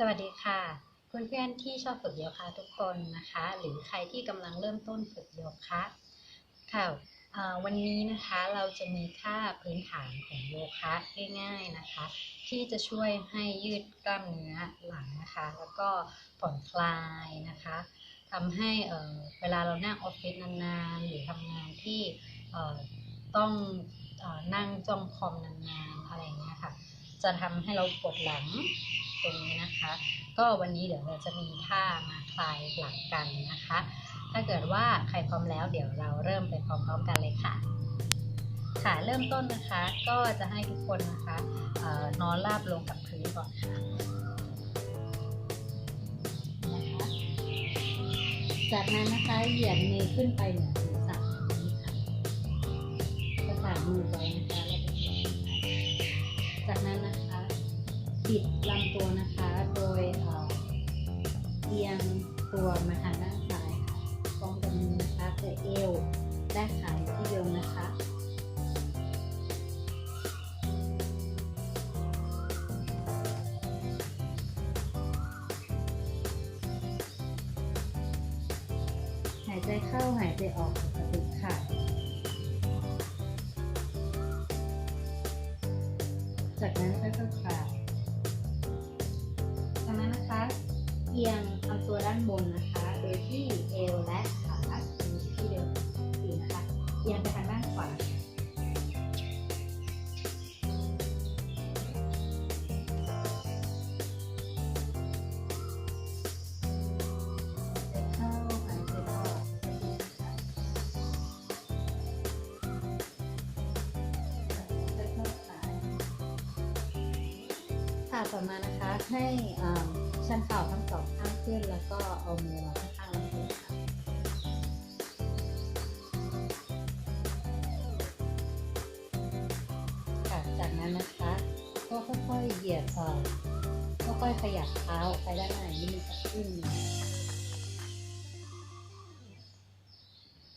สวัสดีค่ะ เพื่อนๆที่ชอบฝึกโยคะทุกคนนะคะ หรือใครที่กำลังเริ่มต้นฝึกโยคะค่ะวันนี้นะคะเราจะมีท่าพื้นฐานของโยคะง่ายๆนะคะ ที่จะช่วยให้ยืดกล้ามเนื้อหลังนะคะ แล้วก็ผ่อนคลายนะคะทำให้เอ่อเวลาเรานั่งออฟฟิศนานๆ หรือทำงานที่ต้องอนั่งจ้องคอมนานๆอะไรเงี้ยค่ะ จะทำให้เราปวดหลัง นนะคะ ก็วันนี้เดี๋ยวเราจะมีท่ามาคลายหลังกันนะคะ ถ้าเกิดว่าใครพร้อมแล้วเดี๋ยวเราเริ่มไปพร้อมๆกันเลยค่ะ ค่ะเริ่มต้นนะคะก็จะให้ทุกคนนะคะออนอนราบลงกับพื้นก่อนค่ะนะคะจากนั้นนะคะเหยียดมือขึ้นไปเหนือศีรษะนี้ค่ะประสานมือไว้นะคะแล้วจากนั้น บิดลำตัวนะคะ โดยเอียงตัวมาทางด้านซ้ายค่ะตรงกับมือนะคะเจอเอวและขาอยู่ที่เดิมนะคะหายใจเข้าหายใจออก ต่อมานะคะให้ชันเข่าทั้งสองข้างขึ้นแล้วก็เอามือมาข้างลำตัวค่ะค่ะจากนั้นนะคะ ก็ค่อยๆเหยียดเอ่อค่อยๆขยับเท้าไปด้านหน้าอย่างนี้มันจะขึ้น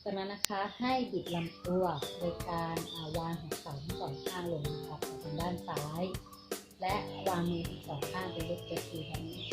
จากนั้นนะคะให้บิดลำตัวโดยการวางหัวเข่าทั้งสองข้างลงนะคะไปทางด้านซ้าย และวางมือทั้งสองข้างเป็นรูปตัวทีแบบนี้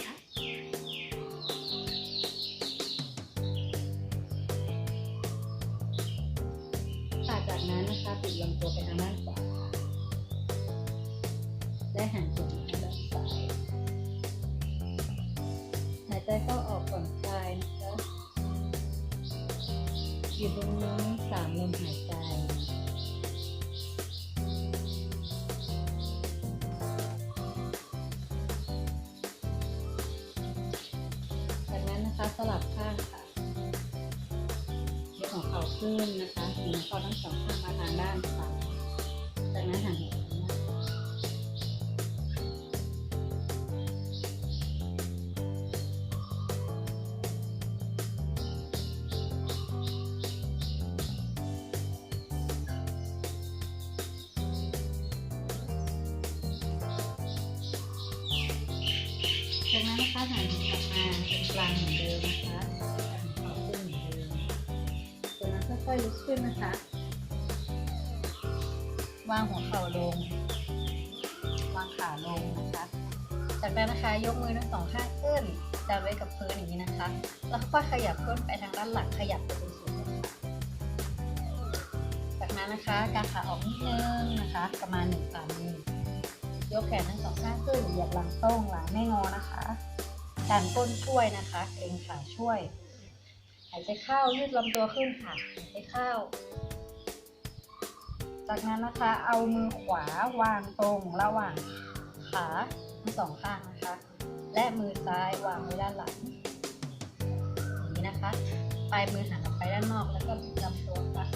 เข่าขึ้นนะคะหัวเข่าทั้งสองข้างมาทางด้านซ้าย วางหัวเข่าลง วางขาลงนะคะ จากนั้นนะคะยกมือทั้งสองข้างขึ้นจับไว้กับพื้นอย่างนี้นะคะ แล้วก็ขยับก้นไปทางด้านหลังขยับไปจนสุดจากนั้นนะคะการขาออกนิดนึงนะคะ ประมาณหนึ่งฝ่ามือยกแขนทั้งสองข้างขึ้นเหยียดหลังตรงหลังไม่งอนะคะดันก้นช่วยนะคะเกรงขาช่วยหายใจเข้ายืดลำตัวขึ้นค่ะหายใจเข้า จากนั้นนะคะเอามือขวาวางตรงระหว่างขาทั้งสองข้างนะคะ และมือซ้ายวางไว้ด้านหลังอย่างนี้นะคะปลายมือหันออกไปด้านนอกแล้วก็บิดลำตัวค่ะ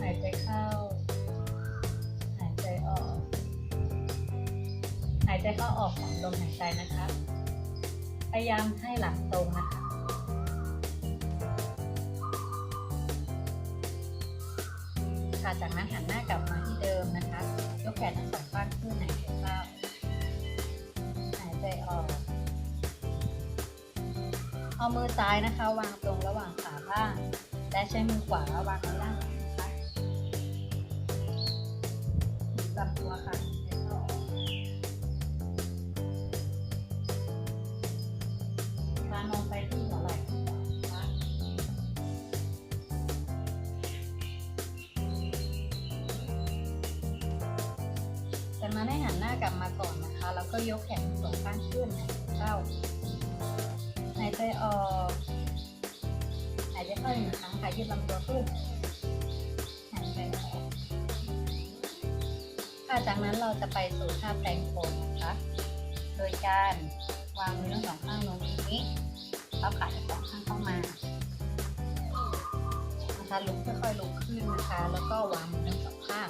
หายใจเข้า หายใจออก หายใจเข้าออกของลมหายใจนะคะ พยายามให้หลังตรงนะคะ จากนั้นหันหน้ากลับมาที่เดิมนะคะ ยกแขนทั้งสองข้างขึ้นหายใจเข้าหายใจออก เอามือซ้ายนะคะ วางตรงระหว่างขาบ้าง และใช้มือขวาวางไว้ด้านหลัง ก็ยกแขนสองข้างขึ้นใจเข้าหายใจออกหายใจเข้าอีกหนึ่งครั้งค่ะยืดลำตัวขึ้นหายใจออกค่ะจากนั้นเราจะไปสู่ท่าแปลงโคนนะคะ โดยการวางมือทั้งสองข้างลงตรงนี้แล้วขาทั้งสองข้างเข้ามานะคะลุกค่อยๆลุกขึ้นนะคะ แล้วก็วางมือทั้งสองข้าง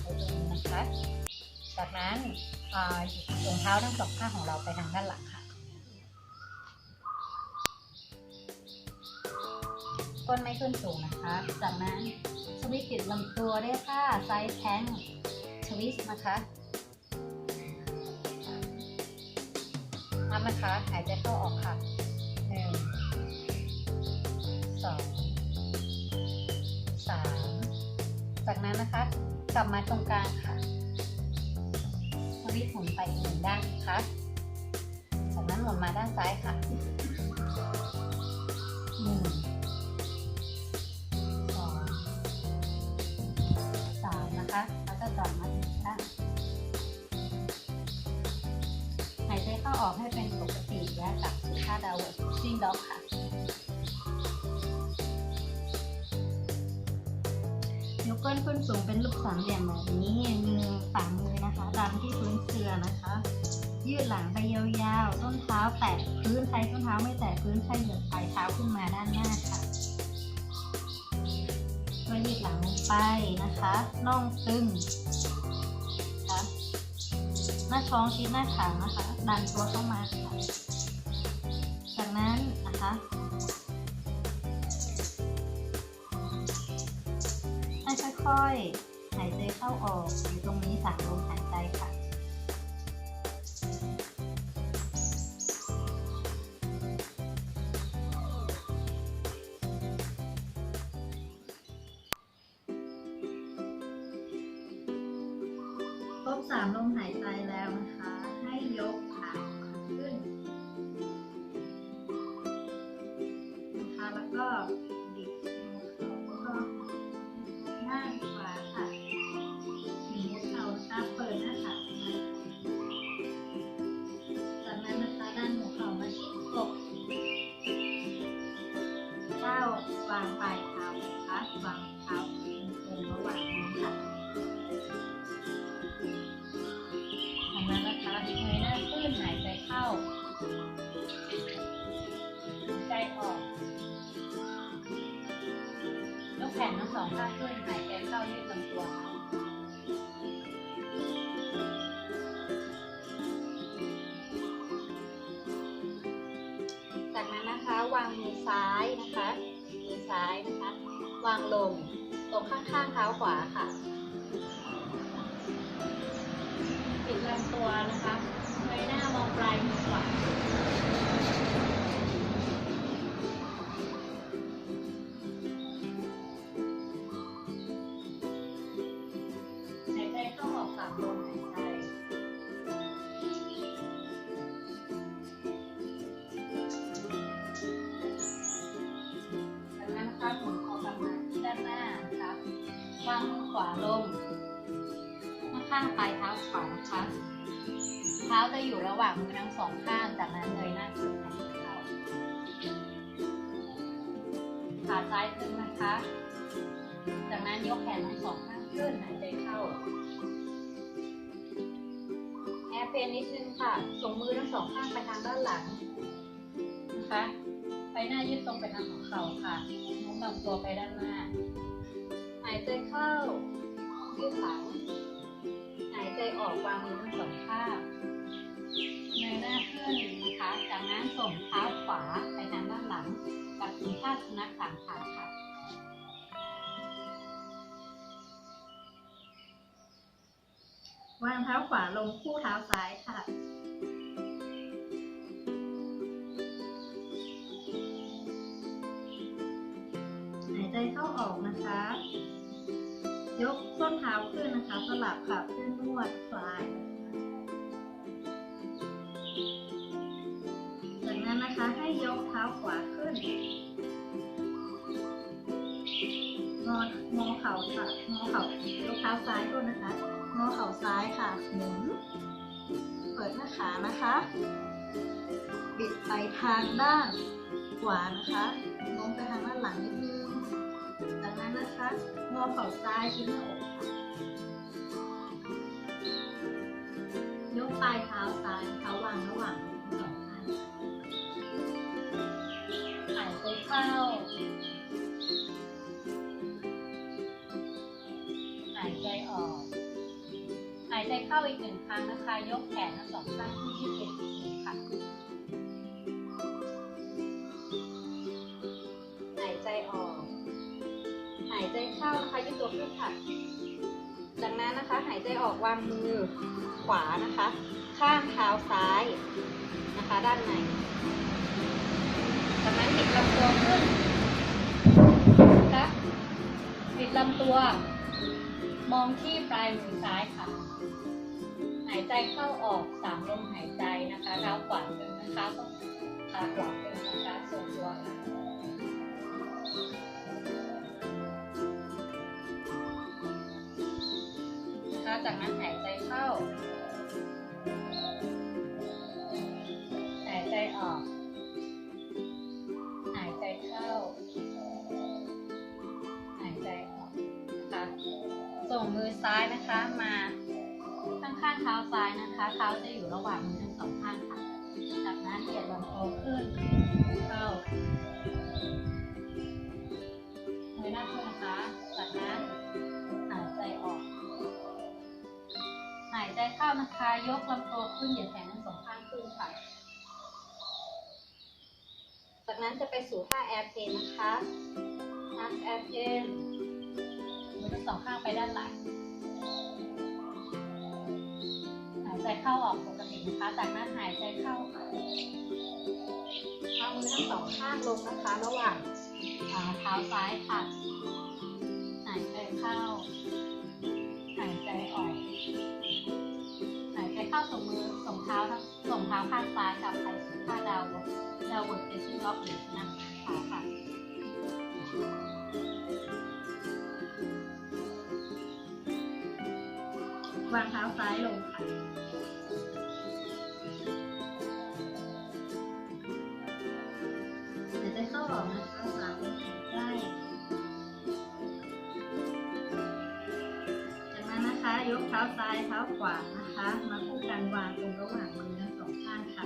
ไว้ตรงนี้นะคะ จากนั้นหยิบรองเท้าทั้งสองข้างของเราไปทางด้านหลังค่ะ ก้นไม่ขึ้นสูงนะคะ จากนั้นสวิสติดลำตัวด้วยค่ะไซส์แทงสวิสนะคะนับนะคะ หายใจเข้าออกค่ะหนึ่งสองสามจากนั้นนะคะ กลับมาตรงกลางค่ะ สวิสหมุนไปอีกหนึ่งด้านนะคะจากนั้นหมุนมาด้านซ้ายค่ะหนึ่งสองสามนะคะ แล้วก็กลับมาที่ด้านหายใจเข้าออกให้เป็นปกติและกลับสู่ท่าดาวเวิร์ดซิ่งด็อกค่ะยกก้นขึ้นสูงเป็นรูปสามเหลี่ยมแบบนี้มือฝ่ามือ ที่พื้นเสื่อนะคะ ยืดหลังไปยาวๆ ต้นเท้าแตะพื้นใครต้นเท้าไม่แตะพื้นใครเหยียบปลายเท้าขึ้นมาด้านหน้าค่ะก็ยืดหลังลงไปนะคะน่องตึงนะคะหน้าท้องชิดหน้าขานะคะ ดันตัวเข้ามาค่ะจากนั้นนะคะให้ค่อยๆหายใจเข้าออกอยู่ตรงนี้สามลมหายใจค่ะ บสามลมหายใจแล้วนะ วางลง ตรงข้างๆเท้าขวาค่ะปิดลำตัวนะคะเงยหน้ามองปลายมือขวา วางมือขวาลงข้างปลายเท้าขวานะคะ เท้าจะอยู่ระหว่างมือทั้งสองข้าง จากนั้นเงยหน้าขึ้นขาขาซ้ายขึ้นนะคะ จากนั้นยกแขนทั้งสองข้างขึ้นหายใจเข้าแอร์เพนนิดนึงค่ะ ส่งมือทั้งสองข้างไปทางด้านหลังนะคะ ไปหน้ายืดตรงไปทางหัวเข่าค่ะโน้มลำตัวไปด้านหน้าายใจเข้ายืดหลัง หายใจออกวางมือทั้งสองข้างเงยหน้าขึ้นนะคะ จากนั้นส่งเท้าขวาไปทางด้านหลังกับถึงท่าสุนัขสามขาค่ะวางเท้าขวาลงคู่เท้าซ้ายค่ะ หายใจเข้าออกนะคะ ยกส้นเท้าขึ้นนะคะ สลับค่ะเพื่อนนวดคลายจากนั้นนะคะให้ยกเท้าขวาขึ้นงองอเข่าค่ะงอเข่ายกเท้าซ้ายโทษนะคะงอเข่าซ้ายค่ะหมุนเปิดหน้าขานะคะบิดไปทางด้านขวานะคะโน้มไปทางด้านหลังนิด นึงจากนั้นนะคะงอเข่าซ้ายชิ้นหน้าอกค่ะยกปลายเท้าซ้ายเท้าวางระหว่างสองข้างหายใจเข้าหายใจออก หายใจเข้าอีกหนึ่งครั้งนะคะ ยกแขนทั้งสองข้างขึ้นที่เป็ ค่ะ จากนั้นนะคะหายใจออกวางมือขวานะคะ ข้างเท้าซ้ายนะคะ ด้านในจากนั้นบิดลำตัวขึ้นนะคะบิดลำตัว มองที่ปลายมือซ้ายค่ะ หายใจเข้าออกสามลมหายใจนะคะเท้าขวาตึงนะคะต้องขาขวาตึงนะคะทรงตัวค่ะ จากนั้นหายใจเข้า หายใจออก หายใจเข้า หายใจออกนะคะส่งมือซ้ายนะคะมาข้างข้างเท้าซ้ายนะคะ เท้าจะอยู่ระหว่างมือทั้งสองข้างค่ะ จากนั้นเหยียดลำตัวขึ้น เข้าเงยหน้าขึ้นนะคะ จากนั้น หายใจเข้านะคะ ยกลำตัวขึ้นเหยียดแขนทั้งสองข้างขึ้นค่ะ จากนั้นจะไปสู่ท่าแอร์เพนนะคะนับแอร์เพนมือทั้งสองข้างไปด้านหลัง หายใจเข้าออกปกตินะคะ จากนั้นหายใจเข้าค่ะเอามือทั้งสองข้างลงนะคะ ระหว่างเท้าซ้ายค่ะ หายใจเข้า หายใจออก เข้าส่งมือส่งเท้าทั้งส่งเท้าข้างซ้ายกลับไปสู่ท่าดาวดาวบนเป็นชื่อล็อกหรือนะขาค่ะวางเท้าซ้ายลงค่ะหายใจเข้าออกนะคะสามลมหายใจจากนั้นนะคะ ยกเท้าซ้ายเท้าขวานะคะ มาคู่กันวางตรงระหว่างมือทั้งสองข้างค่ะ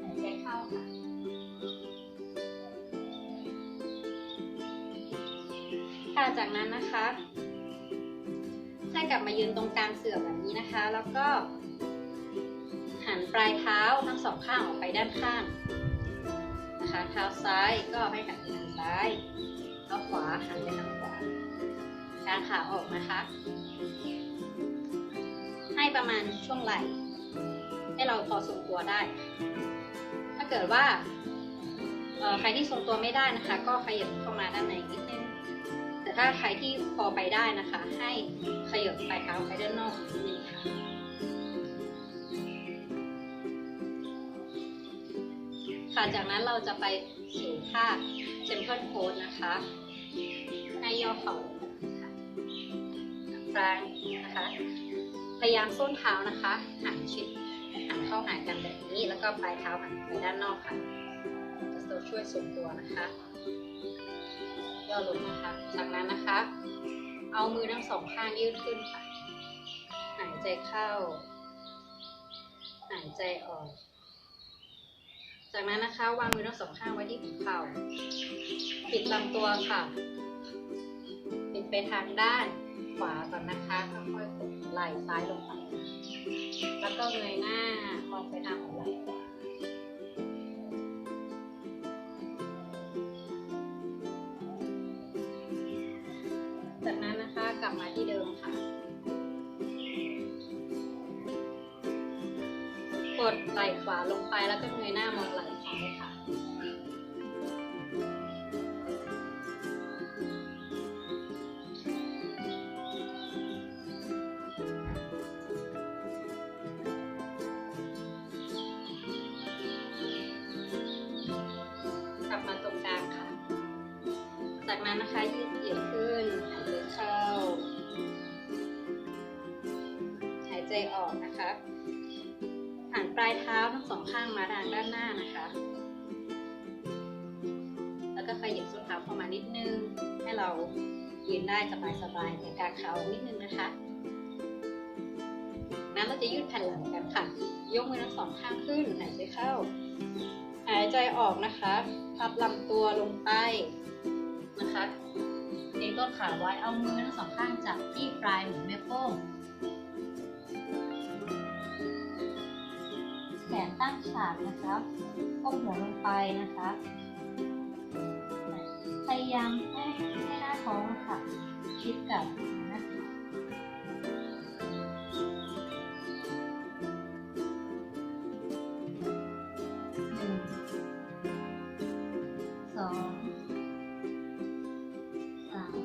หายใจเข้าค่ะจากนั้นนะคะให้กลับมายืนตรงกลางเสื่อแบบนี้นะคะ แล้วก็ หันปลายเท้าทั้งสองข้างออกไปด้านข้างนะคะ เท้าซ้ายก็ให้หันไซ้ายเท้าขวาหันไปทางขวากาขาออกนะคะ ให้ประมาณช่วงไหล่ ให้เราพอทรงตัวได้ ถ้าเกิดว่าใครที่ทรงตัวไม่ได้นะคะ ก็ขยับเข้ามาด้านในนิดนึงแต่ถ้าใครที่พอไปได้นะคะ ให้ขยับปลายเท้าไปด้านนอกนิดนึงค่ะค่ะจากนั้นเราจะไปสู่ท่า เ e มเพิลโพสนะคะให้ย่อเข่าค่ะกลางนะคะพยายามส้นเท้านะคะหันชิดหันเข้าหากันแบบนี้แล้วก็ปลายเท้าหันไปด้านนอกค่ะจะช่วยส่งตัวนะคะ ย่อลงนะคะ จากนั้นนะคะ เอามือทั้งสองข้างยืดขึ้นค่ะ หายใจเข้า หายใจออก จากนั้นนะคะวางมือทั้งสองข้างไว้ที่หัวเข่า ปิดลำตัวค่ะ ปิดไปทางด้านขวาก่อนนะคะค่อยๆไหล่ซ้ายลงไป แล้วก็เงยหน้ามองไปทางหัวไหล่ ดไหล่ขวาลงไปแล้วก็เงยหน้ามองไหล่ซ้ายค่ะ แล้วก็ขยับส้นเท้าเข้ามานิดนึง ให้เรายืนได้สบายๆแต่กางเท้านิดนึงนะคะนั้นเราจะยืดแผ่นหลังกันค่ะ ยกมือทั้งสองข้างขึ้นหายใจเข้า หายใจออกนะคะ พับลำตัวลงไปนะคะเองต้นขาไว้ เอามือทั้งสองข้างจับที่ปลายหัวแม่โป้ง แขนตั้งฉากนะคะก้มหัวลงไปนะคะ ยายามให้ให้หน้าท้องค่ะ ชิดกับนะคะหนึ่งสองสาม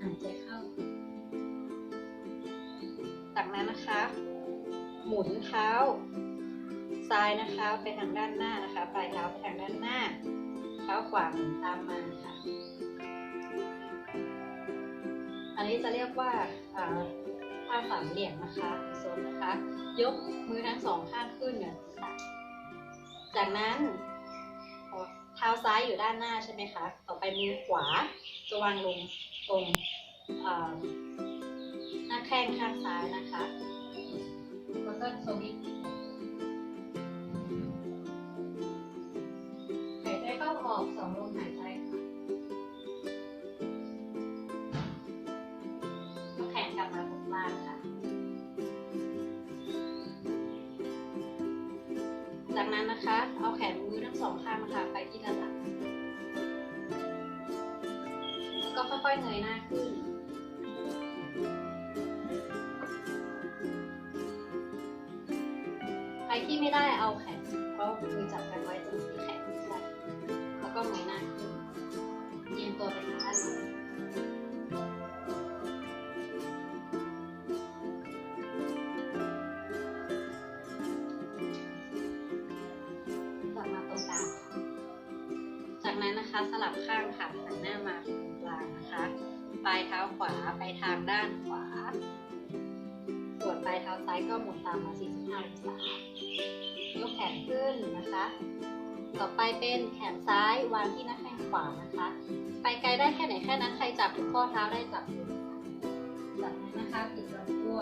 หายใจเข้า จากนั้นนะคะ หมุนเท้าซ้ายนะคะไปทางด้านหน้านะคะ ปลายเท้าไปทางด้านหน้า ท้าขวาหมุนตามมาค่ะ อันนี้จะเรียกว่าอ่าท่าสามเหลี่ยมนะคะโซนนะคะ ยกมือทั้งสองข้างขึ้นเหนือศีรษะจากนั้นเท้าซ้ายอยู่ด้านหน้าใช่ไหมคะ ต่อไปมือขวาจะวางลงตรงหน้าแข้งข้างซ้ายนะคะแล้วก็สวิต ออกสองลมหายใจค่ะแขนกลับมาตรงกลางค่ะ จากนั้นนะคะ เอาแขนมือทั้งสองข้างนะคะไปที่ด้านหลังแล้วก็ค่อยๆเงยหน้าขึ้นใครที่ไม่ได้เอาแขนก็มือจับกันไว้ ข้างค่ะหันหน้ามาตรงกลางนะคะ ปลายเท้าขวาไปทางด้านขวา ส่วนปลายเท้าซ้ายก็หมุนตามมา 45องศายกแขนขึ้นนะคะ ต่อไปเป็นแขนซ้ายวางที่หน้าแข้งขวานะคะ ไปไกลได้แค่ไหนแค่นั้นใครจับทุกข้อเท้าได้จับจากนั้นนะคะปิดลำตัว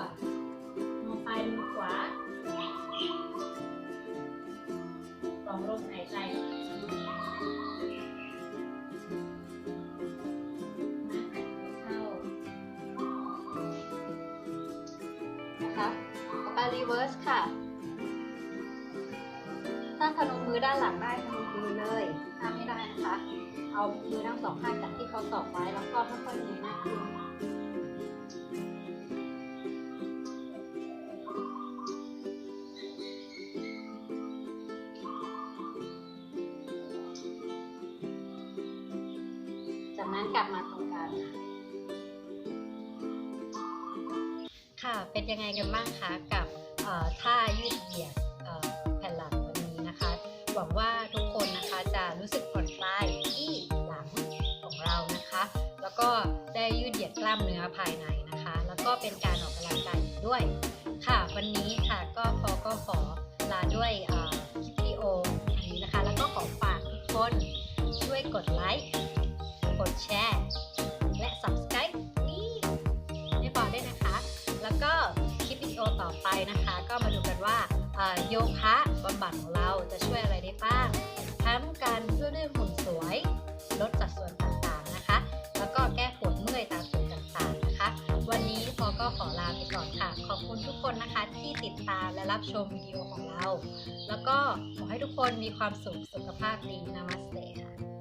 มองไปมือขวาลองลมหายใจ เวิร์สค่ะ ถ้าพนมมือด้านหลังได้พนมมือเลยถ้าไม่ได้นะคะ เอามือทั้งสองข้างจับที่เขาตอกไว้แล้วก็ค่อยๆเงยหน้าขึ้นจากนั้นกลับมาตรงกลางค่ะ เป็นยังไงกันบ้างคะกับ ท่ายืดเหยียดแผ่นหลังวันนี้นะคะ หวังว่าทุกคนนะคะจะรู้สึกผ่อนคลายที่หลังของเรานะคะ แล้วก็ได้ยืดเหยียดกล้ามเนื้อภายในนะคะ แล้วก็เป็นการออกกำลังกายด้วย ค่ะวันนี้ค่ะก็พอก็ขอลาด้วยเอ่อคลิปวิดีโออันนี้นะคะ แล้วก็ขอฝากทุกคนช่วยกดไลค์กดแชร์ โยคะบำบัดของเราจะช่วยอะไรได้บ้าง ทั้งการช่วยเรื่องหุ่นสวย ลดสัดส่วนต่างๆนะคะ แล้วก็แก้ปวดเมื่อยตามจุดต่างๆนะคะ วันนี้พอก็ขอลาไปก่อนค่ะ ขอบคุณทุกคนนะคะที่ติดตามและรับชมวิดีโอของเรา แล้วก็ขอให้ทุกคนมีความสุขสุขภาพดีนามัสเตค่ะ